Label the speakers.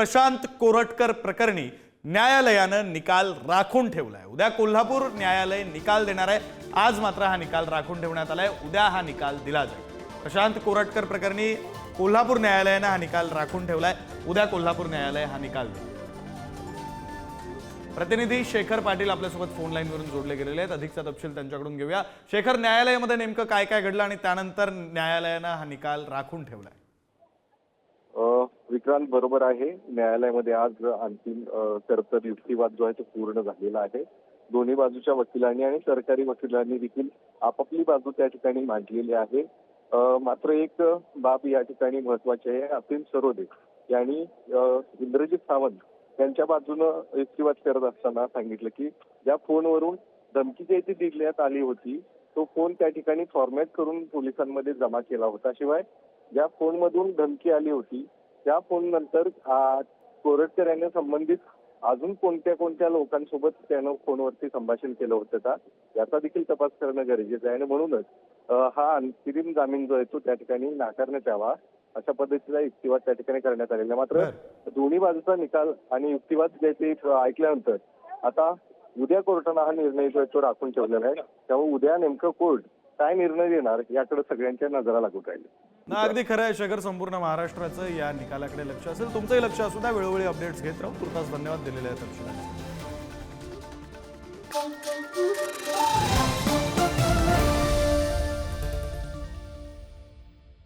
Speaker 1: प्रशांत कोरटकर प्रकरणी न्यायालयानं निकाल राखून ठेवलाय. उद्या कोल्हापूर न्यायालय निकाल देणार आहे. आज मात्र हा निकाल राखून ठेवण्यात आलाय. उद्या हा निकाल दिला जाईल. प्रशांत कोरटकर प्रकरणी कोल्हापूर न्यायालयानं हा निकाल राखून ठेवलाय. उद्या कोल्हापूर न्यायालय हा निकाल देईल. प्रतिनिधी शेखर पाटील आपल्यासोबत फोन लाईनवरून जोडले गेलेले आहेत. अधिकचा तपशील त्यांच्याकडून घेऊया. शेखर न्यायालयामध्ये नेमकं काय काय घडलं आणि त्यानंतर न्यायालयानं हा निकाल राखून ठेवलाय?
Speaker 2: आहे विक्रांत बरोबर आहे. न्यायालयामध्ये आज अंतिम अ, तर युक्तिवाद जो आहे तो पूर्ण झालेला आहे. दोन्ही बाजूच्या वकिलांनी आणि सरकारी वकिलांनी देखील आपापली बाजू त्या ठिकाणी मांडलेली आहे. मात्र एक बाब या ठिकाणी महत्वाची आहे. असीम सरोदे यांनी इंद्रजित सावंत यांच्या बाजूनं युक्तिवाद करत असताना सांगितलं की ज्या फोनवरून धमकी जी ती दिण्यात आली होती तो फोन त्या ठिकाणी फॉर्मॅट करून पोलिसांमध्ये जमा केला होता. शिवाय ज्या फोनमधून धमकी आली होती त्या फोन नंतर कोरटकर यांना संबंधित अजून कोणत्या कोणत्या लोकांसोबत त्यानं फोनवरती संभाषण केलं होतं का? याचा देखील तपास करणं गरजेचं आहे. आणि म्हणूनच हा अंतरिम जामीन जो आहे तो त्या ठिकाणी नाकारण्यात यावा अशा पद्धतीचा युक्तिवाद त्या ठिकाणी करण्यात आलेला. मात्र दोन्ही बाजूचा निकाल आणि युक्तिवाद जे ते ऐकल्यानंतर आता उद्या कोर्टानं हा निर्णय जो आहे तो राखून ठेवलेला आहे. त्यामुळे उद्या नेमकं कोर्ट काय निर्णय देणार याकडे सगळ्यांच्या नजरा लागून राहिली
Speaker 1: ना अगदी खरं आहे शेखर संपूर्ण महाराष्ट्राचं या निकालाकडे लक्ष असेल. तुमचंही लक्ष असू द्या वेळोवेळी अपडेट्स घेत राहू. तुर्तास धन्यवाद दिलेले आहेत